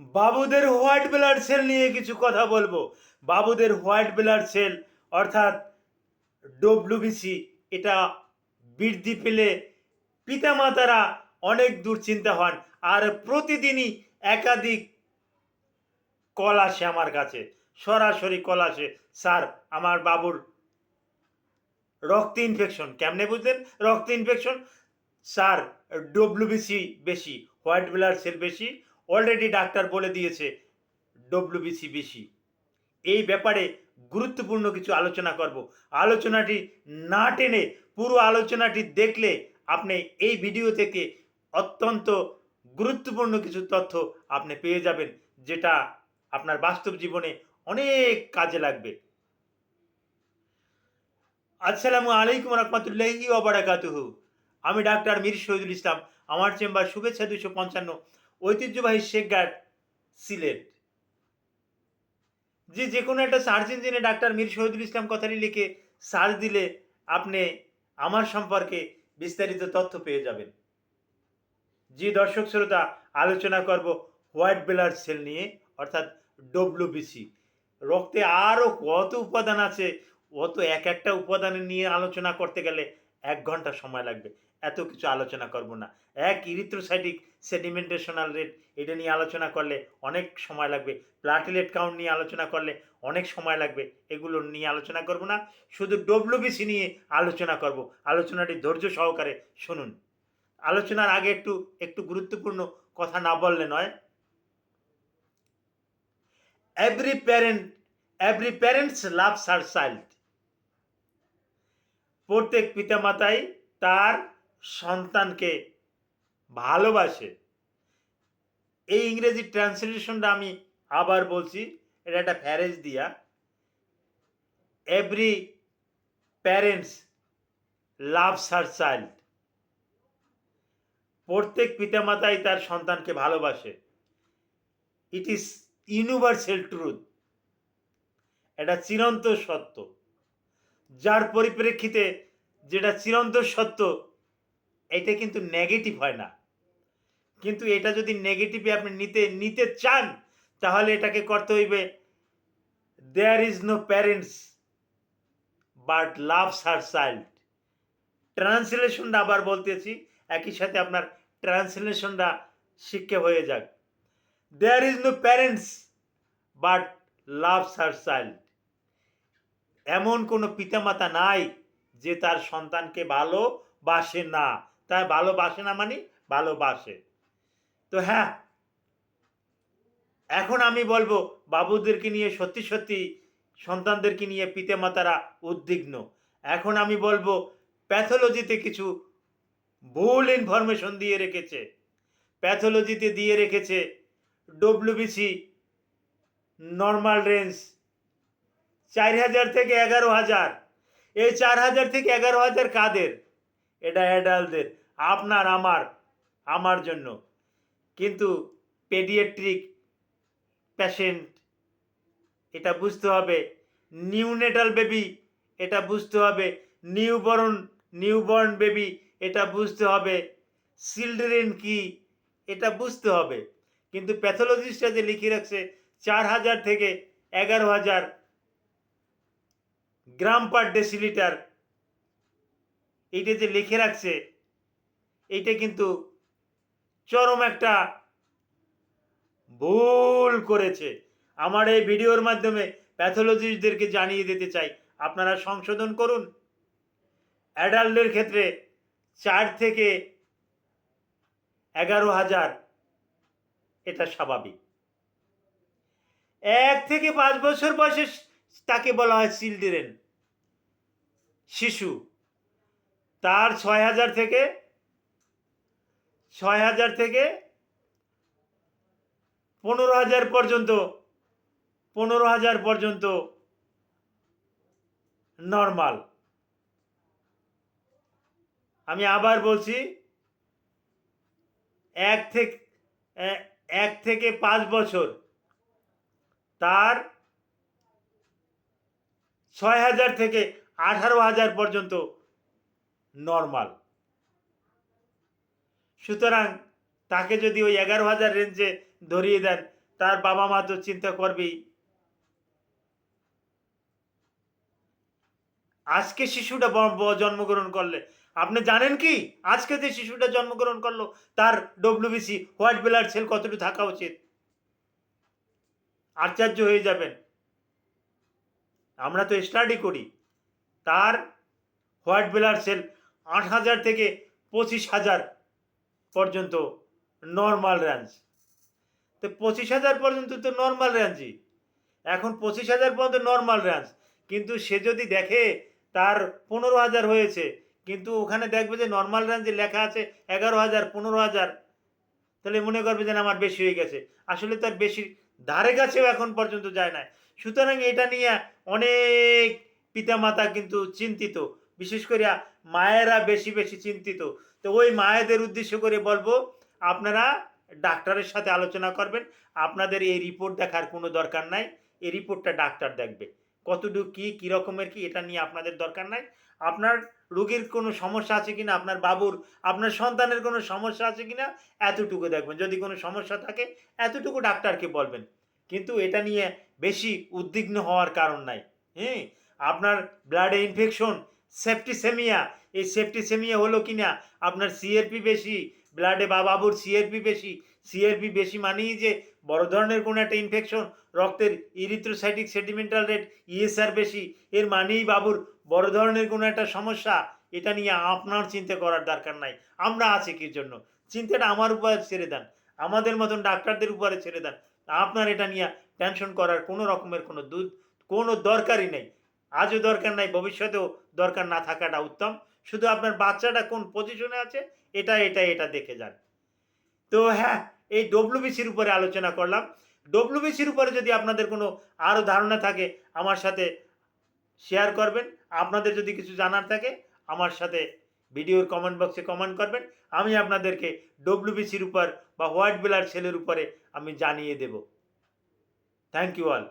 বাবুদের white blood sell নিয়ে কিছু কথা বলব। বাবুদের হোয়াইট ব্লাড সেল, অর্থাৎ ডব্লিউবিসি এটা বৃদ্ধি পেলে পিতামাতারা অনেক দুশ্চিন্তা হন আর প্রতিদিনই একাধিক কল আসে আমার কাছে। সরাসরি কল আসে, স্যার, আমার বাবুর রক্ত ইনফেকশন কেমনে বুঝলেন? রক্ত ইনফেকশন স্যার ডব্লিউবিসি বেশি, হোয়াইট ব্লাড সেল বেশি। অলরেডি ডাক্তার বলে দিয়েছে ডব্লিউবিসি বেশি। এই ব্যাপারে গুরুত্বপূর্ণ কিছু আলোচনা করব। আলোচনাটি না টেনে পুরো আলোচনাটি দেখলে আপনি এই ভিডিও থেকে অত্যন্ত গুরুত্বপূর্ণ কিছু তথ্য আপনি পেয়ে যাবেন, যেটা আপনার বাস্তব জীবনে অনেক কাজে লাগবে। আসসালামু আলাইকুম রহমতুল্লাহি আমি ডাক্তার মীর শহীদুল ইসলাম। আমার চেম্বার শুভেচ্ছা দুশো পঞ্চান্ন। ঐতিহ্যবাহী শেখগার্ড সিলেট। যে যে কোনো একটা সার্চ ইঞ্জিনে ডাক্তার মীর শহীদুল ইসলাম কথাটি লিখে সার্চ দিলে আপনি আমার সম্পর্কে বিস্তারিত তথ্য পেয়ে যাবেন। যে দর্শক শ্রোতা, আলোচনা করব হোয়াইট ব্লাড সেল নিয়ে, অর্থাৎ ডব্লিউবিসি রক্তে আরও কত উপাদান আছে, অত এক একটা উপাদান নিয়ে আলোচনা করতে গেলে এক ঘণ্টা সময় লাগবে। এত কিছু আলোচনা করব না। এক ইরিথ্রোসাইটিক সেডিমেন্টেশনাল রেট এটা নিয়ে আলোচনা করলে অনেক সময় লাগবে। প্লাটিলেট কাউন্ট নিয়ে আলোচনা করলে অনেক সময় লাগবে। এগুলো নিয়ে আলোচনা করব না। শুধু ডব্লিউবিসি নিয়ে আলোচনা করব। আলোচনাটি ধৈর্য সহকারে শুনুন। আলোচনার আগে একটু একটু গুরুত্বপূর্ণ কথা না বললে নয়। Every parent every parents loves her child প্রত্যেক পিতামাতাই তার সন্তানকে ভালোবাসে। এই ইংরেজি ট্রান্সলেশনটা আমি আবার বলছি, এটা একটা ফ্যারেজ দিয়া। Every parents loves her child প্রত্যেক পিতামাতাই তার সন্তানকে ভালোবাসে। ইট ইজ ইউনিভার্সাল ট্রুথ এটা চিরন্ত সত্য। যার পরিপ্রেক্ষিতে যেটা চিরন্ত সত্য, এটা কিন্তু নেগেটিভ হয় না। কিন্তু এটা যদি নেগেটিভে আপনি নিতে নিতে চান, তাহলে এটাকে করতে হইবে there is no parents but loves her child ট্রান্সলেশনটা আবার বলতেছি, একই সাথে আপনার ট্রান্সলেশনটা শিক্ষা হয়ে যাক। There is no parents but loves her child এমন কোনো পিতামাতা নাই যে তার সন্তানকে ভালোবাসে না। তাই ভালোবাসে না মানে ভালোবাসে। তো হ্যাঁ এখন আমি বলব, বাবুদেরকে নিয়ে সত্যি সত্যি সন্তানদেরকে নিয়ে পিতামাতারা উদ্বিগ্ন। এখন আমি বলব, প্যাথোলজিতে কিছু ভুল ইনফরমেশন দিয়ে রেখেছে। প্যাথোলজিতে দিয়ে রেখেছে ডব্লিউবিসি নর্মাল রেঞ্জ চার হাজার থেকে এগারো হাজার। এই চার হাজার থেকে এগারো হাজার কাদের? এটা অ্যাডাল্টদের আপনার, আমার আমার জন্য। কিন্তু পেডিয়াট্রিক প্যাশেন্ট এটা বুঝতে হবে। নিউনেটাল বেবি এটা বুঝতে হবে। নিউবর্ন নিউবর্ন বেবি এটা বুঝতে হবে। চিলড্রেন কি? এটা বুঝতে হবে। কিন্তু প্যাথোলজিস্টরা যে লিখে রাখছে, চার হাজার থেকে এগারো হাজার গ্রাম পার ডেসিলিটার, এইটা যে লিখে রাখছে, এইটা কিন্তু চরম একটা ভুল করেছে। আমার এই ভিডিওর মাধ্যমে প্যাথোলজিস্টদেরকে জানিয়ে দিতে চাই, আপনারা সংশোধন করুন। অ্যাডাল্টদের ক্ষেত্রে চার থেকে এগারো হাজার, এটা স্বাভাবিক। এক থেকে পাঁচ বছর বয়সে তাকে বলা হয় চিলড্রেন শিশু। তার ছয় হাজার থেকে, ছয় হাজার থেকে পনেরো হাজার পর্যন্ত, পনেরো হাজার পর্যন্ত নর্মাল আমি আবার বলছি, এক থেকে এক থেকে পাঁচ বছর। তার ছয় হাজার থেকে আঠারো হাজার পর্যন্ত নর্মাল সুতরাং তাকে যদি ওই এগারো হাজার রেঞ্জে ধরিয়ে দেন, তার বাবা মা তো চিন্তা করবেই। আজকে শিশুটা জন্মগ্রহণ করলে। আপনি জানেন কি? আজকে যে শিশুটা জন্মগ্রহণ করল, তার ডব্লিউবিসি হোয়াইট ব্লাড সেল কতটুকু থাকা উচিত? আশ্চর্য হয়ে যাবেন। আমরা তো স্টাডি করি। তার হোয়াইট ব্লাড সেল আট হাজার থেকে পঁচিশ হাজার পর্যন্ত নর্মাল রেঞ্জ তো পঁচিশ হাজার পর্যন্ত তো নর্মাল রেঞ্জই এখন পঁচিশ হাজার পর্যন্ত নর্মাল রেঞ্জ কিন্তু সে যদি দেখে তার পনেরো হাজার হয়েছে, কিন্তু ওখানে দেখবে যে নর্মাল রেঞ্জে লেখা আছে এগারো হাজার, পনেরো হাজার। তাহলে মনে করবে যে আমার বেশি হয়ে গেছে। আসলে তার বেশি, ধারে কাছেও এখন পর্যন্ত যায় না সুতরাং এটা নিয়ে অনেক পিতামাতা কিন্তু চিন্তিত, বিশেষ করে মায়েরা বেশি বেশি চিন্তিত। তো ওই মায়েদের উদ্দেশ্য করে বলব, আপনারা ডাক্তারের সাথে আলোচনা করবেন। আপনাদের এই রিপোর্ট দেখার কোনো দরকার নাই। এই রিপোর্টটা ডাক্তার দেখবে। কতটুকু কী কী রকমের কি, এটা নিয়ে আপনাদের দরকার নাই। আপনার রোগীর কোনো সমস্যা আছে কিনা, আপনার বাবুর, আপনার সন্তানের কোনো সমস্যা আছে কিনা, এতটুকু দেখবেন। যদি কোনো সমস্যা থাকে, এতটুকু ডাক্তারকে বলবেন। কিন্তু এটা নিয়ে বেশি উদ্বিগ্ন হওয়ার কারণ নাই। হ্যাঁ আপনার ব্লাডে ইনফেকশন সেপ্টিসেমিয়া এই সেপ্টিসেমিয়া হলো কি না আপনার সিএরপি বেশি ব্লাডে বা বাবুর সিএরপি বেশি। সিএরপি বেশি মানেই যে বড় ধরনের কোনো একটা ইনফেকশন রক্তের ইরিথ্রোসাইটিক সেডিমেন্টাল রেট ইএসআর বেশি। এর মানেই বাবুর বড় ধরনের কোনো একটা সমস্যা। এটা নিয়ে আপনার চিন্তা করার দরকার নাই। আমরা আছি কি জন্য? চিন্তাটা আমার উপরে ছেড়ে দেন। আমাদের মতন ডাক্তারদের উপরে ছেড়ে দেন। আপনার এটা নিয়ে টেনশন করার কোনো রকমের কোনো দুধ, কোনো দরকারই নেই। আজও দরকার নাই, ভবিষ্যতেও দরকার না থাকাটা উত্তম। শুধু আপনার বাচ্চাটা কোন পজিশনে আছে, এটা এটা এটা দেখে যান। তো হ্যাঁ এই ডব্লিউবিসির উপরে আলোচনা করলাম। ডব্লিউবিসির উপরে যদি আপনাদের কোনো আরও ধারণা থাকে, আমার সাথে শেয়ার করবেন। আপনাদের যদি কিছু জানার থাকে, আমার সাথে ভিডিওর কমেন্ট বক্সে কমেন্ট করবেন। আমি আপনাদেরকে ডব্লিউবিসির উপর বা হোয়াইট বেলার সেলের উপরে আমি জানিয়ে দেব। Thank you all